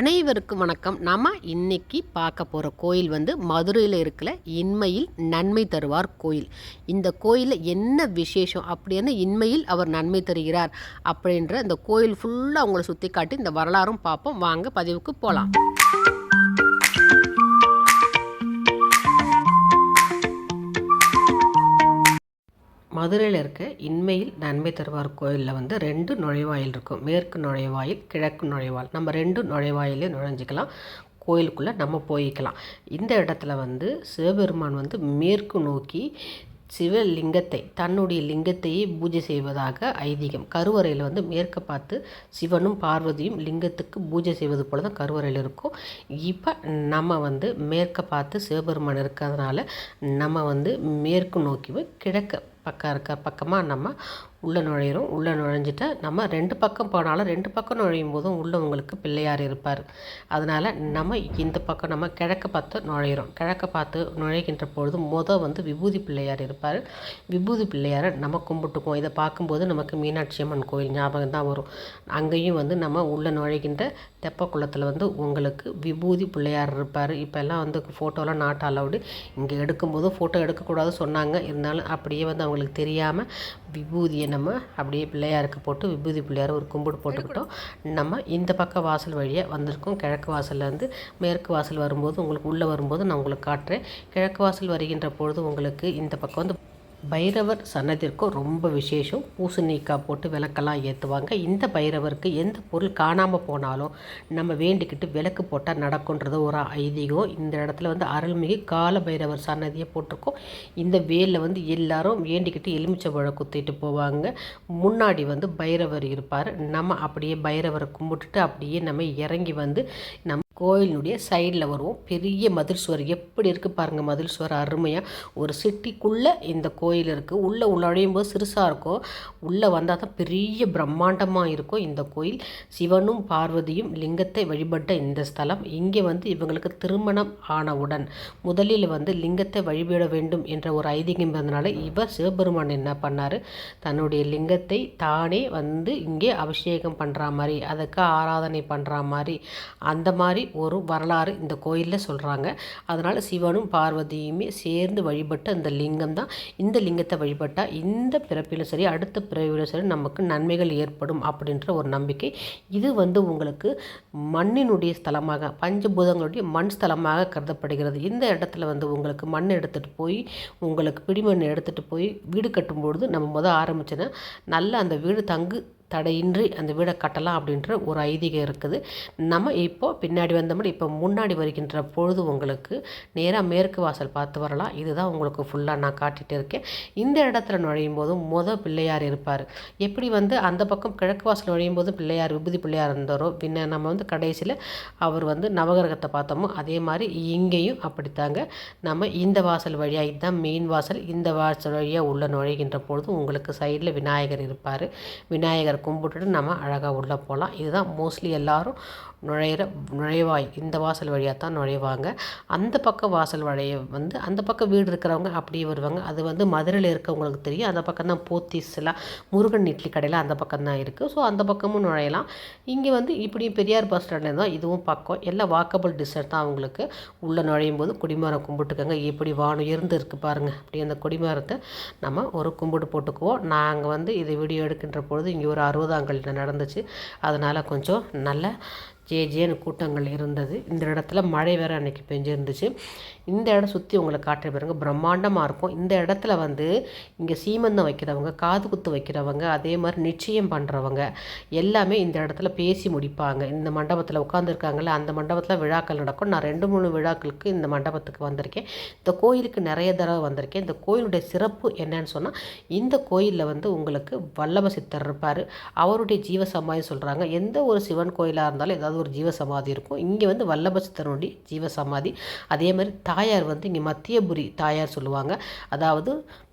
அனைவருக்கும் வணக்கம். நம்ம இன்னைக்கு பார்க்க போகிற கோயில் வந்து மதுரையில் இருக்கிற இன்மையில் நன்மை தருவார் கோயில். இந்த கோயிலில் என்ன விசேஷம்? அப்படின்னு இன்மையில் அவர் நன்மை தருகிறார் அப்படின்ற இந்த கோயில் ஃபுல்லாக அவங்கள சுற்றி காட்டி இந்த வரலாறும் பார்ப்போம். வாங்க பதிவுக்கு போகலாம் மதுரையில் இருக்க இன்மையில் நன்மை தருவார் கோயிலில் வந்து ரெண்டு நுழைவாயில் இருக்கும். மேற்கு நுழைவாயில் கிழக்கு நுழைவாயில். நம்ம ரெண்டு நுழைவாயிலே நுழைஞ்சிக்கலாம். கோயிலுக்குள்ளே நம்ம போய்க்கலாம். இந்த இடத்துல வந்து சிவபெருமான் வந்து மேற்கு நோக்கி சிவலிங்கத்தை தன்னுடைய லிங்கத்தையே பூஜை செய்வதாக ஐதீகம். கருவறையில் வந்து மேற்க பார்த்து சிவனும் பார்வதியும் லிங்கத்துக்கு பூஜை செய்வது போல தான் கருவறையில் இருக்கும். இப்போ நம்ம வந்து மேற்க பார்த்து சிவபெருமான் இருக்கிறதுனால நம்ம வந்து மேற்கு நோக்கி கிழக்க பக்கம் இருக்க? பக்கமாக நம்ம உள்ளே நுழையிறோம். உள்ளே நுழைஞ்சிட்டா நம்ம ரெண்டு பக்கம் போனாலும் ரெண்டு பக்கம் நுழையும் போதும் உள்ளே உங்களுக்கு பிள்ளையார் இருப்பார். அதனால் நம்ம இந்த பக்கம் நம்ம கிழக்க பார்த்து நுழையிறோம். கிழக்க பார்த்து நுழைகின்ற பொழுது மொதல் வந்து விபூதி பிள்ளையார் இருப்பார். விபூதி பிள்ளையாரை நம்ம கும்பிட்டுக்குவோம். இதை பார்க்கும்போது நமக்கு மீனாட்சி அம்மன் கோயில் ஞாபகம் தான் வரும். அங்கேயும் வந்து நம்ம உள்ளே நுழைகின்ற தெப்பக்குளத்தில் வந்து உங்களுக்கு விபூதி பிள்ளையார் இருப்பார். இப்போ எல்லாம் வந்து ஃபோட்டோலாம் நாட் அலவுடு இங்கே எடுக்கும்போது ஃபோட்டோ எடுக்கக்கூடாது சொன்னாங்க. இருந்தாலும் அப்படியே வந்து அவங்களுக்கு தெரியாமல் விபூதியை நம்ம அப்படியே பிள்ளையாருக்கு போட்டு விபூதி பிள்ளையார் ஒரு கும்பிடு போட்டுக்கிட்டோம். நம்ம இந்த பக்கம் வாசல் வழியாக வந்திருக்கோம். கிழக்கு வாசல்லேருந்து மேற்கு வாசல் வரும்போது உங்களுக்கு உள்ளே வரும்போது நான் உங்களுக்கு காட்டுறேன். கிழக்கு வாசல் வருகின்ற பொழுது உங்களுக்கு இந்த பக்கம் வந்து பைரவர் சன்னதிற்கும் ரொம்ப விசேஷம். பூசணிக்காய் போட்டு விளக்கெல்லாம் ஏற்றுவாங்க இந்த பைரவருக்கு எந்த பொருள் காணாமல் போனாலும் நம்ம வேண்டிக்கிட்டு விளக்கு போட்டால் நடக்குன்றது ஒரு ஐதீகம். இந்த இடத்துல வந்து அருள்மிகு கால பைரவர் சன்னதியை போட்டிருக்கோம். இந்த வேலில் வந்து எல்லாரும் வேண்டிக்கிட்டு எலுமிச்சை பழம் குத்திட்டு போவாங்க. முன்னாடி வந்து பைரவர் இருப்பார். நம்ம அப்படியே பைரவரை கும்பிட்டுட்டு அப்படியே நம்ம இறங்கி வந்து நம்ம கோயிலினுடைய சைடில் வருவோம். பெரிய மதில் சுவர். எப்படி இருக்குது பாருங்கள் மதில் சுவர். அருமையாக ஒரு சிட்டிக்குள்ளே இந்த கோயில் இருக்குது உள்ளே நுழையும் போது சிறுசாக இருக்கும். உள்ளே வந்தால் தான் பெரிய பிரம்மாண்டமாக இருக்கும் இந்த கோயில். சிவனும் பார்வதியும் லிங்கத்தை வழிபட்ட இந்த ஸ்தலம். இங்கே வந்து இவங்களுக்கு திருமணம் ஆனவுடன் முதலில் வந்து லிங்கத்தை வழிபட வேண்டும் என்ற ஒரு ஐதீகம் இருந்தனால இவர் சிவபெருமான் என்ன பண்ணார்? தன்னுடைய லிங்கத்தை தானே வந்து இங்கே அபிஷேகம் பண்ணுற மாதிரி அதுக்கு ஆராதனை பண்ணுற மாதிரி அந்த மாதிரி ஒரு வரலாறு இந்த கோயிலில் சொல்கிறாங்க அதனால் சிவனும் பார்வதியுமே சேர்ந்து வழிபட்ட அந்த லிங்கம் தான். இந்த லிங்கத்தை வழிபட்டால் இந்த பிறப்பிலும் சரி அடுத்த பிறவிலும் சரி நமக்கு நன்மைகள் ஏற்படும் அப்படின்ற ஒரு நம்பிக்கை. இது வந்து உங்களுக்கு மண்ணினுடைய ஸ்தலமாக பஞ்சபூதங்களுடைய மண் ஸ்தலமாக கருதப்படுகிறது. இந்த இடத்துல வந்து உங்களுக்கு மண் எடுத்துகிட்டு போய் உங்களுக்கு பிடிமண் எடுத்துகிட்டு போய் வீடு கட்டும்பொழுது நம்ம முதல் ஆரம்பிச்சோன்னா நல்ல அந்த வீடு தங்கு தடையின்றி அந்த வீடை கட்டலாம் அப்படின்ற ஒரு ஐதீகம் இருக்குது. நம்ம இப்போ பின்னாடி வந்தோம்னா இப்போ முன்னாடி வருகின்ற பொழுது உங்களுக்கு நேராக மேற்கு வாசல் பார்த்து வரலாம். இதுதான் உங்களுக்கு ஃபுல்லாக நான் காட்டிகிட்டு இருக்கேன். இந்த இடத்துல நுழையும் போதும் மொதல் பிள்ளையார் இருப்பார். எப்படி வந்து அந்த பக்கம் கிழக்கு வாசல் நுழையும் போது பிள்ளையார் விபூதி பிள்ளையார் இருந்தாரோ பின்ன நம்ம வந்து கடைசியில் அவர் வந்து நவகிரகத்தை பார்த்தோமோ அதே மாதிரி இங்கேயும் அப்படித்தாங்க. நம்ம இந்த வாசல் வழியாக இதுதான் மெயின் வாசல். இந்த வாசல் வழியாக உள்ள நுழைகின்ற பொழுதும் உங்களுக்கு சைடில் விநாயகர் இருப்பார். விநாயகர் கும்பிட்டுட்டு நம்ம அழகாக உள்ளே போகலாம். இதுதான் மோஸ்ட்லி எல்லோரும் நுழையிற நுழைவாய் இந்த வாசல் வழியாக தான் நுழைவாங்க. அந்த பக்கம் வாசல் வழைய வந்து அந்த பக்கம் வீடு இருக்கிறவங்க அப்படியே வருவாங்க. அது வந்து மதுரையில் இருக்கவங்களுக்கு தெரியும். அந்த பக்கம் தான் போத்தீஸ்லாம் முருகன் இட்லி கடையில் அந்த பக்கம் தான் இருக்குது ஸோ அந்த பக்கமும் நுழையலாம். இங்கே வந்து இப்படியும் பெரியார் பஸ் ஸ்டாண்டில் தான் இதுவும் பக்கம். எல்லாம் வாக்கபிள் டிஸ்டன்ஸ் தான் அவங்களுக்கு. உள்ளே நுழையும் போது குடிமரம் கும்பிட்டுக்கோங்க. எப்படி வானம் இருந்து இருக்குது பாருங்கள் அப்படி அந்த குடிமரத்தை நம்ம ஒரு கும்பிட்டு போட்டுக்குவோம். நாங்கள் வந்து இதை வீடியோ எடுக்கின்ற பொழுது இங்கே ஒரு அறுபதாங்கல்ல நடந்துச்சு. அதனால் கொஞ்சம் நல்ல ஜேஜேன்னு கூட்டங்கள் இருந்தது. இந்த இடத்துல மழை வேறு அன்றைக்கி பெஞ்சிருந்துச்சு. இந்த இடம் சுற்றி உங்களை காட்டுற பாருங்க. பிரம்மாண்டமாக இருக்கும். இந்த இடத்துல வந்து இங்கே சீமந்தம் வைக்கிறவங்க காது குத்து வைக்கிறவங்க அதே மாதிரி நிச்சயம் பண்ணுறவங்க எல்லாமே இந்த இடத்துல பேசி முடிப்பாங்க. இந்த மண்டபத்தில் உட்காந்துருக்காங்கல்ல அந்த மண்டபத்தில் விழாக்கள் நடக்கும். நான் ரெண்டு மூணு விழாக்களுக்கு இந்த மண்டபத்துக்கு வந்திருக்கேன். இந்த கோயிலுக்கு நிறைய தடவை வந்திருக்கேன். இந்த கோயிலுடைய சிறப்பு என்னன்னு சொன்னால் இந்த கோயிலில் வந்து உங்களுக்கு வல்லப சித்தர் இருப்பார். அவருடைய ஜீவசமாதி சொல்கிறாங்க எந்த ஒரு சிவன் கோயிலாக இருந்தாலும் ஏதாவது ஒரு ஜீவசமாதி இருக்கும். இங்கே வந்து வல்லப சித்தருடைய ஜீவசமாதி. அதே மாதிரி தாயார் வந்து இங்கே மத்தியபுரி தாயார் சொல்லுவாங்க. அதாவது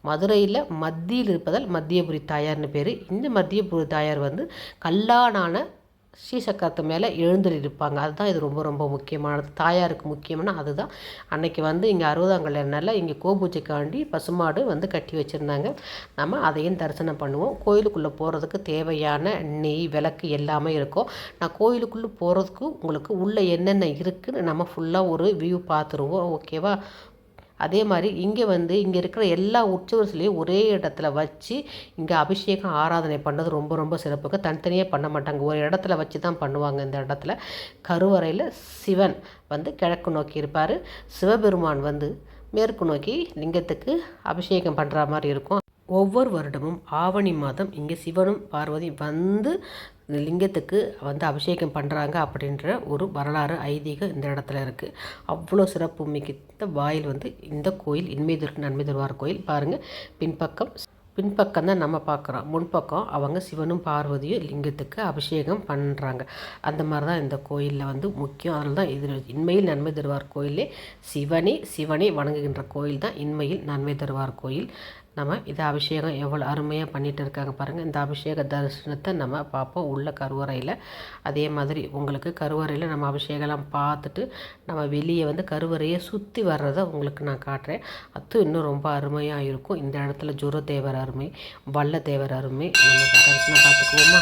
மதுரையில் மத்தியில் இருப்பதால் மத்தியபுரி தாயார்னு பேர். இந்த மத்தியபுரி தாயார் வந்து கல்லானான ஸ்ரீசக்கரத்து மேலே எழுந்திருப்பாங்க. அதுதான் இது ரொம்ப ரொம்ப முக்கியமானது. தாயாருக்கு முக்கியம்னா அதுதான். அன்னைக்கு வந்து இங்கே அறுபதாம் கல்யாணம்னால இங்கே கோபூஜைக்காண்டி பசுமாடு வந்து கட்டி வச்சுருந்தாங்க. நம்ம அதையும் தரிசனம் பண்ணுவோம். கோயிலுக்குள்ளே போகிறதுக்கு தேவையான நெய் விளக்கு எல்லாமே இருக்கும். நான் கோயிலுக்குள்ளே போகிறதுக்கு உங்களுக்கு உள்ளே என்னென்ன இருக்குதுன்னு நம்ம ஃபுல்லாக ஒரு வியூ பார்த்துருவோம். ஓகேவா அதே மாதிரி இங்கே வந்து இங்கே இருக்கிற எல்லா உற்சவர்களையும் ஒரே இடத்துல வச்சு இங்கே அபிஷேகம் ஆராதனை பண்ணது ரொம்ப ரொம்ப சிறப்புக்கு தனித்தனியாக பண்ண மாட்டாங்க. ஒரு இடத்துல வச்சு தான் பண்ணுவாங்க இந்த இடத்துல. கருவறையில் சிவன் வந்து கிழக்கு நோக்கி இருப்பார். சிவபெருமான் வந்து மேற்கு நோக்கி லிங்கத்துக்கு அபிஷேகம் பண்ணுற மாதிரி இருக்கும். ஒவ்வொரு வருடமும் ஆவணி மாதம் இங்கே சிவனும் பார்வதி வந்து லிங்கத்துக்கு வந்து அபிஷேகம் பண்ணுறாங்க அப்படின்ற ஒரு வரலாறு ஐதீகம் இந்த இடத்துல இருக்குது அவ்வளோ சிறப்பு மிக்க வாயில் வந்து இந்த கோயில் இன்மை இன்மைதற்கு நன்மை தருவார் கோயில். பாருங்கள் பின்பக்கம் பின்பக்கம் தான் நம்ம பார்க்குறோம். முன்பக்கம் அவங்க சிவனும் பார்வதியும் லிங்கத்துக்கு அபிஷேகம் பண்ணுறாங்க அந்த மாதிரி தான் இந்த கோயிலில் வந்து முக்கியம். அதில் தான் இது இன்மையில் நன்மை தருவார் கோயிலே சிவனே சிவனை வணங்குகின்ற கோயில் தான் இன்மையில் நன்மை தருவார் கோயில். நம்ம இது அபிஷேகம் எவ்வளோ அருமையாக பண்ணிகிட்டு இருக்காங்க பாருங்கள் இந்த அபிஷேக தரிசனத்தை நம்ம பார்ப்போம். உள்ள கருவறையில். அதே மாதிரி உங்களுக்கு கருவறையில் நம்ம அபிஷேகம்லாம் பார்த்துட்டு நம்ம வெளியே வந்து கருவறையை சுற்றி வர்றதை உங்களுக்கு நான் காட்டுறேன். அது இன்னும் ரொம்ப அருமையாக இருக்கும். இந்த இடத்துல ஜுர தேவர் அருமை வல்ல தேவர் அருமை. நம்ம தரிசனம் பார்த்துக்குவோமா?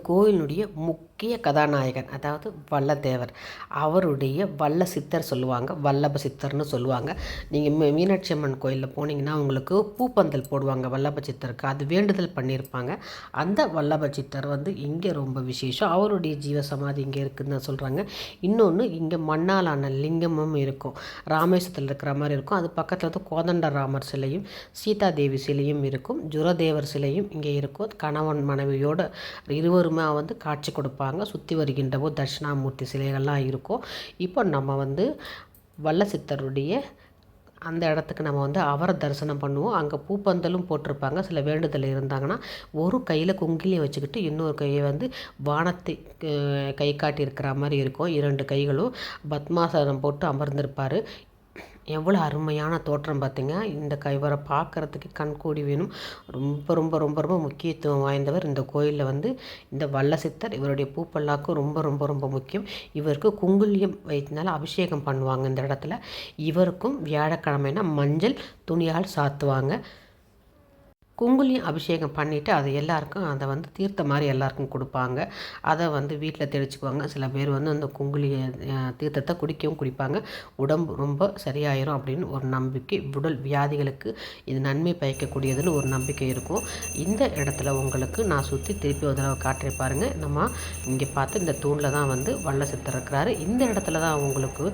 கோயிலினுடைய முக்கிய கதாநாயகன் அதாவது வல்லதேவர். அவருடைய வல்ல சித்தர் சொல்லுவாங்க வல்லப சித்தர்னு சொல்லுவாங்க. நீங்கள் மீனாட்சி அம்மன் கோயிலில் போனீங்கன்னா உங்களுக்கு பூப்பந்தல் போடுவாங்க வல்லப சித்தருக்கு. அது வேண்டுதல் பண்ணியிருப்பாங்க. அந்த வல்லப சித்தர் வந்து இங்கே ரொம்ப விசேஷம். அவருடைய ஜீவ சமாதி இங்கே இருக்குதுன்னு சொல்கிறாங்க இன்னொன்று இங்கே மண்ணாலான லிங்கமும் இருக்கும். ராமேஸ்வரத்தில் இருக்கிற மாதிரி இருக்கும். அது பக்கத்தில் வந்து கோதண்ட ராமர் சிலையும் சீதாதேவி சிலையும் இருக்கும். ஜுரதேவர் சிலையும் இங்கே இருக்கும். கணவன் மனைவியோட இருவருமே இருவருமே வந்து காட்சி கொடுப்பாங்க. சுற்றி வருகின்றவோ தட்சிணாமூர்த்தி சிலைகள்லாம் இருக்கும். இப்போ நம்ம வந்து வல்ல சித்தருடைய அந்த இடத்துக்கு நம்ம வந்து அவரை தரிசனம் பண்ணுவோம். அங்கே பூப்பந்தலும் போட்டிருப்பாங்க. சில வேண்டுதல் இருந்தாங்கன்னா ஒரு கையில் குங்கிலியை வச்சுக்கிட்டு இன்னொரு கையை வந்து வானத்தை கை காட்டி இருக்கிற மாதிரி இருக்கும். இரண்டு கைகளும் பத்மாசனம் போட்டு அமர்ந்திருப்பார். எவ்வளோ அருமையான தோற்றம் பார்த்திங்க. இந்த கைவரை பார்க்குறதுக்கு கண்கூடி வேணும். ரொம்ப ரொம்ப ரொம்ப ரொம்ப முக்கியத்துவம் வாய்ந்தவர் இந்த கோயிலில் வந்து இந்த வல்ல சித்தர். இவருடைய பூப்பல்லாக்கும் ரொம்ப ரொம்ப ரொம்ப முக்கியம். இவருக்கு குங்குலியம் வைத்தினால அபிஷேகம் பண்ணுவாங்க இந்த இடத்துல. இவருக்கும் வியாழக்கிழமைனா மஞ்சள் துணியால் சாத்துவாங்க. குங்குலியும் அபிஷேகம் பண்ணிவிட்டு அது எல்லாருக்கும் அதை வந்து தீர்த்த மாதிரி எல்லாருக்கும் கொடுப்பாங்க. அதை வந்து வீட்டில் தெளிச்சுக்குவாங்க. சில பேர் வந்து அந்த குங்குலிய தீர்த்தத்தை குடிக்கவும் குடிப்பாங்க. உடம்பு ரொம்ப சரியாயிரும் அப்படின்னு ஒரு நம்பிக்கை உடல் வியாதிகளுக்கு இது நன்மை பயக்கக்கூடியதுன்னு ஒரு நம்பிக்கை இருக்கும். இந்த இடத்துல உங்களுக்கு நான் சுற்றி திருப்பி ஒரு தடவை காட்டுறேன் பாருங்கள் நம்ம இங்கே பார்த்து இந்த தூணில் தான் வந்து வல்ல சித்தர் இருக்கிறாரு. இந்த இடத்துல தான் உங்களுக்கு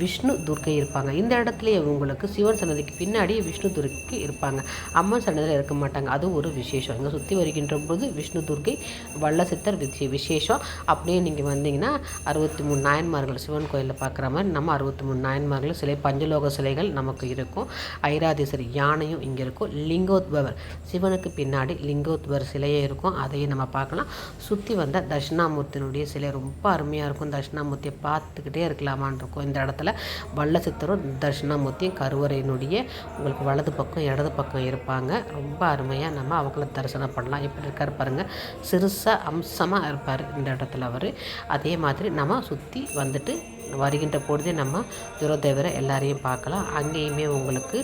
விஷ்ணு துர்க்கை இருப்பாங்க. இந்த இடத்துலையே உங்களுக்கு சிவன் சன்னதிக்கு பின்னாடி விஷ்ணு துர்க்கை இருப்பாங்க. அம்மன் சன்னதியில் இருக்க மாட்டாங்க. அது ஒரு விசேஷம். இங்கே சுற்றி வருகின்ற போது விஷ்ணு துர்க்கை வல்ல சித்தர் விசேஷம். அப்படியே நீங்கள் வந்தீங்கன்னா அறுபத்தி மூணு நாயன்மார்கள் சிவன் கோயிலில் பார்க்குற மாதிரி நம்ம அறுபத்தி மூணு நாயன்மார்கள் சிலை பஞ்சலோக சிலைகள் நமக்கு இருக்கும். ஐராதீஸ்வரி யானையும் இங்கே இருக்கும். லிங்கோத்பவர். சிவனுக்கு பின்னாடி லிங்கோத்பவர் சிலையே இருக்கும். அதையும் நம்ம பார்க்கலாம். சுற்றி வந்த தட்சிணாமூர்த்தினுடைய சிலை ரொம்ப அருமையாக இருக்கும். தட்சிணாமூர்த்தியை பார்த்துக்கிட்டே இருக்கலாமான் இருக்கும். இந்த இடத்துல வல்ல சித்தரும் தட்சிணாமூர்த்தியும் கருவறையினுடைய உங்களுக்கு வலது பக்கம் இடது பக்கம் இருப்பாங்க. ரொம்ப அருமையாக நம்ம அவங்கள தரிசனம் பண்ணலாம். எப்படி இருக்கார் பாருங்கள் சிறுசாக அம்சமாக இருப்பார் இந்த இடத்துல அவர். அதே மாதிரி நம்ம சுற்றி வந்துட்டு வருகின்ற பொழுதே நம்ம துரதேவரை எல்லாரையும் பார்க்கலாம். அங்கேயுமே உங்களுக்கு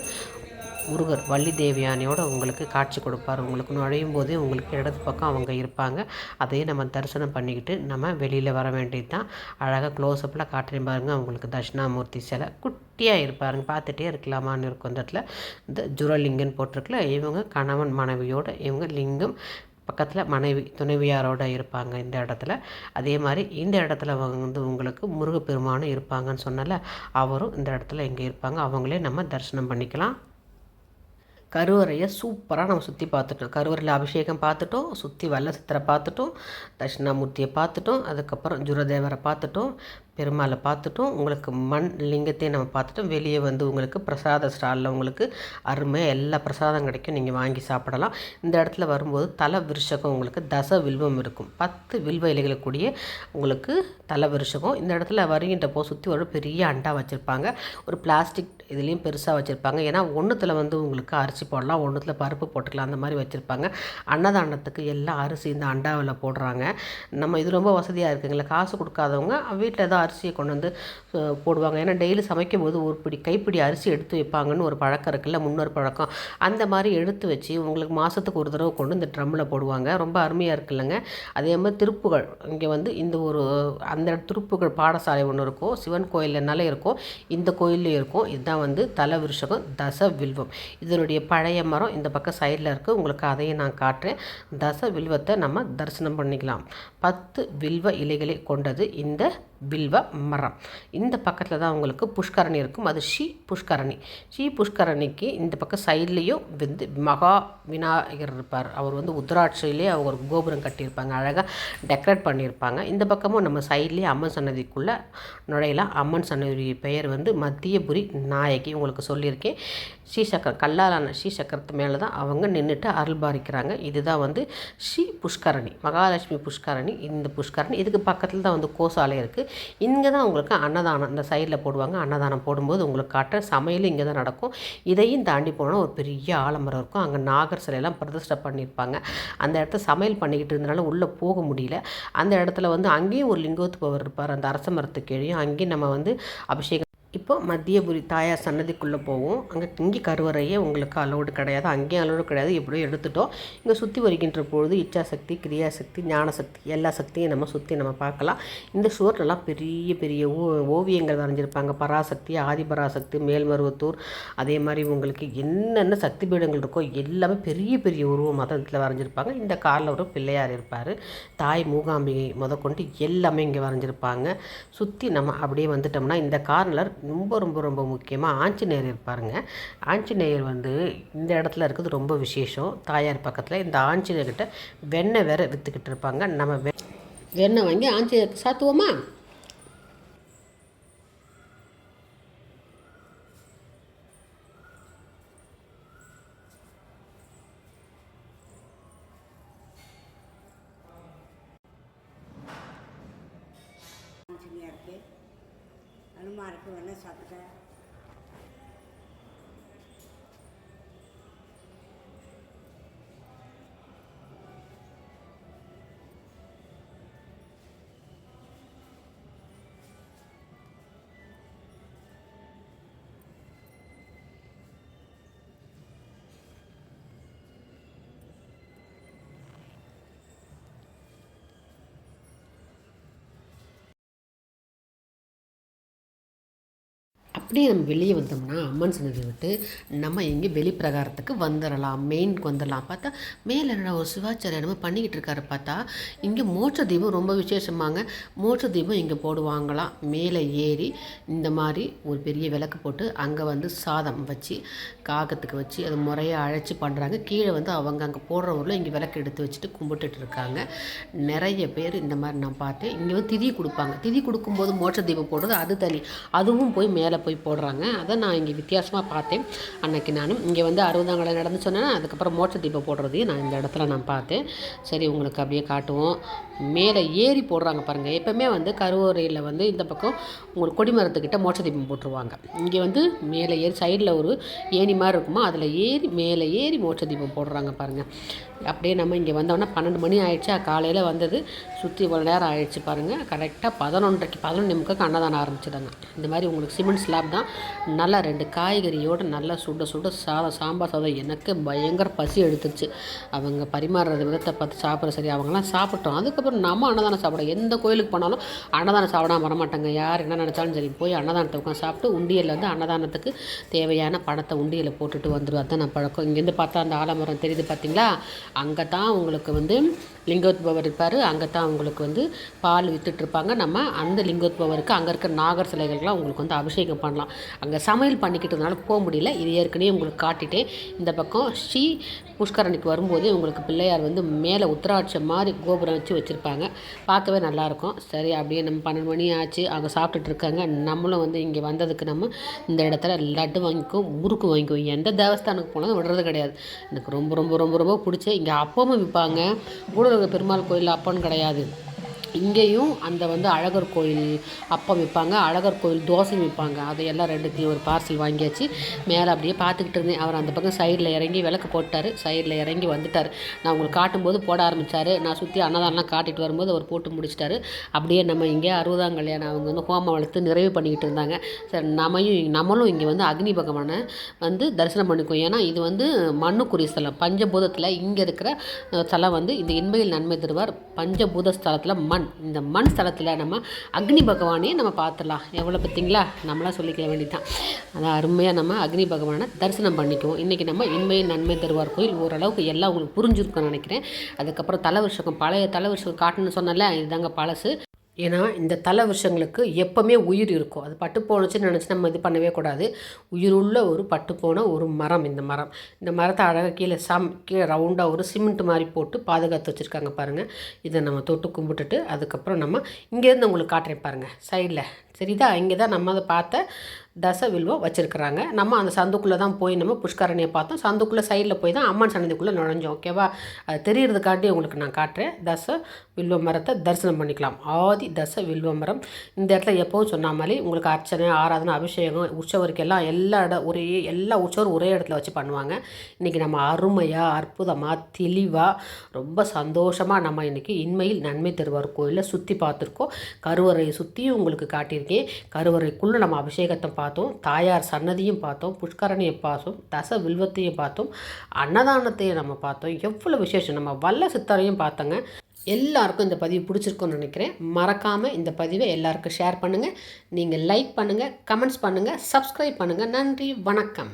முருகர் வள்ளி தேவியானையோடு உங்களுக்கு காட்சி கொடுப்பார். உங்களுக்கு நுழையும் போதே உங்களுக்கு இடது பக்கம் அவங்க இருப்பாங்க. அதையே நம்ம தரிசனம் பண்ணிக்கிட்டு நம்ம வெளியில் வர வேண்டியது தான் அழகாக க்ளோஸ்அப்பில் காட்டுறேன் பாருங்கள் அவங்களுக்கு தட்சிணாமூர்த்தி சிலை குட்டியாக இருப்பாருங்க பார்த்துட்டே இருக்கலாமான்னு இருக்கும் அந்த இடத்துல. இந்த ஜுரலிங்கன் போட்டிருக்கல இவங்க கணவன் மனைவியோடு இவங்க லிங்கம் பக்கத்தில் மனைவி துணைவியாரோடு இருப்பாங்க இந்த இடத்துல. அதே மாதிரி இந்த இடத்துல வந்து உங்களுக்கு முருகப்பெருமானும் இருப்பாங்கன்னு சொன்னால அவரும் இந்த இடத்துல இங்கே இருப்பாங்க. அவங்களே நம்ம தரிசனம் பண்ணிக்கலாம். கருவறையை சூப்பராக நம்ம சுற்றி பார்த்துட்டோம். கருவறையில் அபிஷேகம் பார்த்துட்டோம் சுற்றி வல்ல சித்தரை பார்த்துட்டோம் தட்சிணாமூர்த்தியை பார்த்துட்டோம் அதுக்கப்புறம் ஜுரதேவரை பார்த்துட்டோம் பெருமாளை பார்த்துட்டும். உங்களுக்கு மண் லிங்கத்தையும் நம்ம பார்த்துட்டோம். வெளியே வந்து உங்களுக்கு பிரசாத ஸ்டாலில் உங்களுக்கு அருமையாக எல்லா பிரசாதம் கிடைக்கும். நீங்கள் வாங்கி சாப்பிடலாம். இந்த இடத்துல வரும்போது தலை விருஷகம் உங்களுக்கு தச வில்வம் இருக்கும். பத்து வில்வ இலைகளுக்குடிய கூடிய உங்களுக்கு தலை விருஷகம். இந்த இடத்துல வருகின்ற போ சுற்றி ஒரு பெரிய அண்டா வச்சுருப்பாங்க. ஒரு பிளாஸ்டிக் இதுலேயும் பெருசாக வச்சுருப்பாங்க. ஏன்னா ஒன்றுத்தில் வந்து உங்களுக்கு அரிசி போடலாம் ஒன்றுத்தில் பருப்பு போட்டுக்கலாம் அந்த மாதிரி வச்சுருப்பாங்க. அன்னதானத்துக்கு எல்லா அரிசி இந்த அண்டாவில் போடுறாங்க. நம்ம இது ரொம்ப வசதியாக இருக்குங்களா காசு கொடுக்காதவங்க வீட்டில் ஏதோ அரிசியை கொண்டு வந்து போடுவாங்க. ஏன்னா டெய்லி சமைக்கும் போது ஒரு பிடி கைப்பிடி அரிசி எடுத்து வைப்பாங்கன்னு ஒரு பழக்கம் இருக்குல்ல முன்னொரு பழக்கம். அந்த மாதிரி எடுத்து வச்சு உங்களுக்கு மாதத்துக்கு ஒரு தடவை கொண்டு இந்த ட்ரம்மில் போடுவாங்க. ரொம்ப அருமையாக இருக்குல்லங்க. அதே மாதிரி திருப்புகள் இங்கே வந்து இந்த ஒரு அந்த திருப்புகள் பாடசாலை ஒன்று இருக்கும். சிவன் கோயில்னாலே இருக்கும். இந்த கோயில்லையும் இருக்கும். இதுதான் வந்து தல விருஷகம் தச வில்வம். இதனுடைய பழைய மரம் இந்த பக்கம் சைடில் இருக்குது உங்களுக்கு அதையும் நான் காட்டுறேன். தச வில்வத்தை நம்ம தரிசனம் பண்ணிக்கலாம். பத்து வில்வ இலைகளை கொண்டது இந்த பில்வ மரம். இந்த பக்கத்தில் தான் உங்களுக்கு புஷ்கரணி இருக்கும். அது ஷீ புஷ்கரணி. ஸ்ரீ புஷ்கரணிக்கு இந்த பக்கம் சைட்லேயும் வந்து மகா விநாயகர் இருப்பார். அவர் வந்து உத்ராட்சியிலே அவங்க ஒரு கோபுரம் கட்டியிருப்பாங்க. அழகாக டெக்கரேட் பண்ணியிருப்பாங்க. இந்த பக்கமும் நம்ம சைட்லேயே அம்மன் சன்னதிக்குள்ளே நுழையலாம். அம்மன் சன்னதி பெயர் வந்து மத்தியபுரி நாயகி உங்களுக்கு சொல்லியிருக்கேன். ஸ்ரீசக்கரம் கல்லாலான ஸ்ரீசக்கரத்து மேலே தான் அவங்க நின்றுட்டு அருள் பாரிக்கிறாங்க. இதுதான் வந்து ஸ்ரீ புஷ்கரணி. மகாலட்சுமி புஷ்கரணி. இந்த புஷ்கரணி. இதுக்கு பக்கத்தில் தான் வந்து கோசாலை இருக்குது இங்கே தான் உங்களுக்கு அன்னதானம் இந்த சைடில் போடுவாங்க. அன்னதானம் போடும்போது உங்களுக்கு காட்டுற சமையலும் இங்கே தான் நடக்கும். இதையும் தாண்டி போனால் ஒரு பெரிய ஆலமரம் இருக்கும். அங்கே நாகர் சிலையெல்லாம் பிரதிஷ்டை பண்ணியிருப்பாங்க. அந்த இடத்த சமையல் பண்ணிக்கிட்டு இருந்தனால உள்ளே போக முடியல. அந்த இடத்துல வந்து அங்கேயும் ஒரு லிங்கோத்பவர் இருப்பார். அந்த அரச மரத்துக்கு கீழேயும் அங்கேயும் நம்ம வந்து அபிஷேகம் இப்போ மத்தியபுரி தாயார் சன்னதிக்குள்ளே போவோம். அங்கே இங்கே கருவறையே உங்களுக்கு அலோடு கிடையாது. அங்கேயும் அலோடு கிடையாது. எப்படியோ எடுத்துட்டோம். இங்கே சுற்றி வருகின்ற பொழுது இச்சாசக்தி கிரியாசக்தி ஞானசக்தி எல்லா சக்தியும் நம்ம சுற்றி நம்ம பார்க்கலாம். இந்த சுவர்லலாம் பெரிய பெரிய ஓ ஓவியங்கள் வரைஞ்சிருப்பாங்க. பராசக்தி ஆதிபராசக்தி மேல்மருவத்தூர். அதே மாதிரி உங்களுக்கு என்னென்ன சக்தி பீடங்கள் இருக்கோ எல்லாமே பெரிய பெரிய உருவ மதத்தில் வரைஞ்சிருப்பாங்க. இந்த காலில் ஒரு பிள்ளையார் இருப்பார். தாய் மூகாம்பிகை முதற்கொண்டு எல்லாமே இங்கே வரைஞ்சிருப்பாங்க. சுற்றி நம்ம அப்படியே வந்துட்டோம்னா இந்த கார்னர் ரொம்ப ரொம்ப ரொம்ப முக்கியமாக ஆஞ்சநேயர் இருப்பாருங்க ஆஞ்சநேயர் வந்து இந்த இடத்துல இருக்கிறது ரொம்ப விசேஷம். தாயார் பக்கத்தில் இந்த ஆஞ்சநேயர்கிட்ட வெண்ணெய் வேற விற்றுக்கிட்டு இருப்பாங்க. நம்ம வெண்ணெய் வாங்கி ஆஞ்சநேயருக்கு சாத்துவோமா? அப்படியே நம்ம வெளியே வந்தோம்னா அம்மன் சன்னதி விட்டு நம்ம இங்கே வெளிப்பிரகாரத்துக்கு வந்துடலாம் மெயினுக்கு வந்துடலாம் பார்த்தா மேலே என்னடா ஒரு சிவாச்சாரியர் என்னமோ பண்ணிக்கிட்டு இருக்காரு பார்த்தா இங்கே மோட்ச தீபம் ரொம்ப விசேஷமாங்க. மோட்ச தீபம் இங்கே போடுவாங்களாம். மேலே ஏறி இந்த மாதிரி ஒரு பெரிய விளக்கு போட்டு அங்கே வந்து சாதம் வச்சு காகத்துக்கு வச்சு அது முறையாக அழைச்சி பண்ணுறாங்க. கீழே வந்து அவங்க அங்கே போடுறவங்களும் இங்கே விளக்கு எடுத்து வச்சுட்டு கும்பிட்டுட்டு இருக்காங்க. நிறைய பேர் இந்த மாதிரி நான் பார்த்தேன். இங்கே வந்து திதி கொடுப்பாங்க. திதி கொடுக்கும்போது மோட்ச தீபம் போடுறது அது தனி. அதுவும் போய் மேலே போய் போடுறாங்க. அதை நான் இங்கே வித்தியாசமாக பார்த்தேன். அன்னைக்கு நானும் இங்கே வந்து அறுபதாங்கடை நடந்து சொன்னேன் அதுக்கப்புறம் மோட்ச தீபம் போடுறதையும் நான் இந்த இடத்துல நான் பார்த்தேன். சரி உங்களுக்கு அப்படியே காட்டுவோம். மேலே ஏறி போடுறாங்க பாருங்கள் எப்போவுமே வந்து கருவறையில் வந்து இந்த பக்கம் உங்களுக்கு கொடிமரத்துக்கிட்ட மோட்ச தீபம் போட்டுருவாங்க. இங்கே வந்து மேலே ஏறி சைடில் ஒரு ஏணி மாதிரி இருக்குமா? அதில் ஏறி மேலே ஏறி மோட்ச தீபம் போடுறாங்க பாருங்கள் அப்படியே நம்ம இங்கே வந்தோடனே பன்னெண்டு மணி ஆயிடுச்சு? காலையில் வந்தது. சுற்றி இவ்வளோ நேரம் ஆயிடுச்சு பாருங்கள் கரெக்டாக பதினொன்றரைக்கு பதினொன்று நிமிஷம் அன்னதானம் ஆரம்பிச்சிடுங்க இந்த மாதிரி உங்களுக்கு சிமெண்ட் ஸ்லாப் தான். நல்லா ரெண்டு காய்கறியோடு நல்லா சுட சுட சாதம் சாம்பார் சாதம். எனக்கு பயங்கர பசி எடுத்துருச்சு. அவங்க பரிமாறுற விதத்தை பார்த்து சாப்பிட்ற சரி அவங்களாம் சாப்பிட்டோம். அதுக்கப்புறம் நம்ம அன்னதானம் சாப்பிட எந்த கோயிலுக்கு போனாலும் அன்னதானம் சாப்பிடாம வரமாட்டாங்க. யார் என்ன நினச்சாலும் சரி போய் அன்னதானத்தை உட்காந்து சாப்பிட்டு உண்டியலில் வந்து அன்னதானத்துக்கு தேவையான பணத்தை உண்டியலில் போட்டுட்டு வந்துடும் அதான் நான் பழக்கம். இங்கேருந்து பார்த்தா அந்த ஆலமரம் தெரியுது பார்த்தீங்களா? அங்கே தான் உங்களுக்கு வந்து லிங்கோத்பவர் இருப்பார். அங்கே தான் உங்களுக்கு வந்து பால் விற்றுட்ருப்பாங்க நம்ம அந்த லிங்கோத்பவருக்கு அங்கே இருக்கிற நாகர் சிலைகள்லாம் உங்களுக்கு வந்து அபிஷேகம் பண்ணலாம். அங்கே சமையல் பண்ணிக்கிட்டதுனால போக முடியல. இது ஏற்கனவே உங்களுக்கு காட்டிட்டேன். இந்த பக்கம் ஸ்ரீ புஷ்கரணிக்கு வரும்போது உங்களுக்கு பிள்ளையார் வந்து மேலே உத்தராட்சம் மாதிரி கோபுரம் வச்சு வச்சுருப்பாங்க. பார்க்கவே நல்லாயிருக்கும். சரி அப்படியே நம்ம பன்னெண்டு மணி ஆச்சு. அவங்க சாப்பிட்டுட்டு இருக்காங்க நம்மளும் வந்து இங்கே வந்ததுக்கு நம்ம இந்த இடத்துல லட்டு வாங்கிக்கோ முறுக்கு வாங்கிக்கோ எந்த தேவஸ்தானுக்கு போனாலும் விடுறது கிடையாது. எனக்கு ரொம்ப ரொம்ப ரொம்ப ரொம்ப பிடிச்ச இங்கே அப்பமும் விற்பாங்க கூட திருவள்ளுவர் பெருமாள் கோயில் அப்பன் கிடையாது. இங்கேயும் அந்த வந்து அழகர் கோயில் அப்பம் விற்பாங்க அழகர் கோயில் தோசை விற்பாங்க. அதையெல்லாம் ரெண்டுத்தையும் ஒரு பார்சல் வாங்கியாச்சு. மேலே அப்படியே பார்த்துக்கிட்டு இருந்தேன். அவர் அந்த பக்கம் சைடில் இறங்கி விளக்கு போட்டார். சைடில் இறங்கி வந்துட்டார். நான் உங்களுக்கு காட்டும்போது போட ஆரம்பித்தார் நான் சுற்றி அன்னதானலாம் காட்டிட்டு வரும்போது அவர் போட்டு முடிச்சிட்டாரு. அப்படியே நம்ம இங்கே அறுபதாம் கல்யாணம் அவங்க வந்து ஹோமம் வளர்த்து நிறைவு பண்ணிக்கிட்டு இருந்தாங்க. சரி நம்மையும் நம்மளும் இங்கே வந்து அக்னி பகவானை வந்து தரிசனம் பண்ணிக்குவோம். ஏன்னா இது வந்து மண்ணுக்குரிய ஸ்தலம். பஞ்சபூதத்தில் இங்கே இருக்கிற ஸ்தலம் வந்து இந்த இன்மையில் நன்மை தருவார். பஞ்சபூத ஸ்தலத்தில் மண். இந்த மண் ஸ்தலத்தில் நம்ம அக்னி பகவானே நம்ம பார்த்துடலாம். எவ்வளோ பார்த்தீங்களா நம்மளாம் சொல்லிக்க வேண்டியதுதான். அதை அருமையாக நம்ம அக்னி பகவானை தரிசனம் பண்ணிக்குவோம். இன்றைக்கி நம்ம இன்மையில் நன்மை தருவார் கோயில் ஓரளவுக்கு எல்லாம் உங்களுக்கு புரிஞ்சிருக்கும்னு நினைக்கிறேன். அதுக்கப்புறம் தலை வருஷம் பழைய தலை வருஷம் காட்டுன்னு சொன்னல இதுதாங்க பழசு. ஏன்னா இந்த தலை வருஷங்களுக்கு எப்போவுமே உயிர் இருக்கும். அது பட்டு போணுச்சுன்னு நினச்சி நம்ம இது பண்ணவே கூடாது. உயிர் உள்ள ஒரு பட்டு போன ஒரு மரம் இந்த மரம். இந்த மரத்தை அழகாக கீழே சம் கீழே ரவுண்டாக ஒரு சிமெண்ட் மாதிரி போட்டு பாதுகாத்து வச்சுருக்காங்க பாருங்கள் இதை நம்ம தொட்டு கும்பிட்டுட்டு அதுக்கப்புறம் நம்ம இங்கேருந்து உங்களுக்கு காட்டுறேன் பாருங்கள் சைடில். சரிதா? இங்கே தான் நம்ம அதை பார்த்த தச வில்வம் வச்சுருக்குறாங்க. நம்ம அந்த சந்துக்குள்ளே தான் போய் நம்ம புஷ்கரணியை பார்த்தோம். சந்துக்குள்ளே சைடில் போய் தான் அம்மன் சன்னதிக்குள்ளே நுழைஞ்சோம் ஓகேவா அது தெரியறதுக்காண்டி உங்களுக்கு நான் காட்டுறேன். தச வில்வ மரத்தை தரிசனம் பண்ணிக்கலாம். ஆதி தச வில்வ மரம். இந்த இடத்துல எப்போவும் சொன்ன மாதிரி உங்களுக்கு அர்ச்சனை ஆராதனை அபிஷேகம் உற்சவருக்கெல்லாம் எல்லா இடம் ஒரே எல்லா உற்சவரும் ஒரே இடத்துல வச்சு பண்ணுவாங்க. இன்றைக்கி நம்ம அருமையாக அற்புதமாக தெளிவாக ரொம்ப சந்தோஷமாக நம்ம இன்றைக்கி இன்மையில் நன்மை தருவார் கோயிலில் சுற்றி பார்த்துருக்கோம். கருவறையை சுற்றியும் உங்களுக்கு காட்டியிருக்கேன். கருவறைக்குள்ளே நம்ம அபிஷேகத்தை பார்த்தோம் தாயார் சன்னதியும் பார்த்தோம் புஷ்கரணியை பார்த்தோம் தச வில்வத்தையும் பார்த்தோம் அன்னதானத்தையும் நம்ம பார்த்தோம். எவ்வளோ விசேஷம். நம்ம வல்ல சித்தரையும் பார்த்தோங்க. எல்லாருக்கும் இந்த பதிவு பிடிச்சிருக்குன்னு நினைக்கிறேன். மறக்காமல் இந்த பதிவை எல்லாருக்கும் ஷேர் பண்ணுங்கள் நீங்கள் லைக் பண்ணுங்கள் கமெண்ட்ஸ் பண்ணுங்கள் சப்ஸ்கிரைப் பண்ணுங்கள் நன்றி வணக்கம்.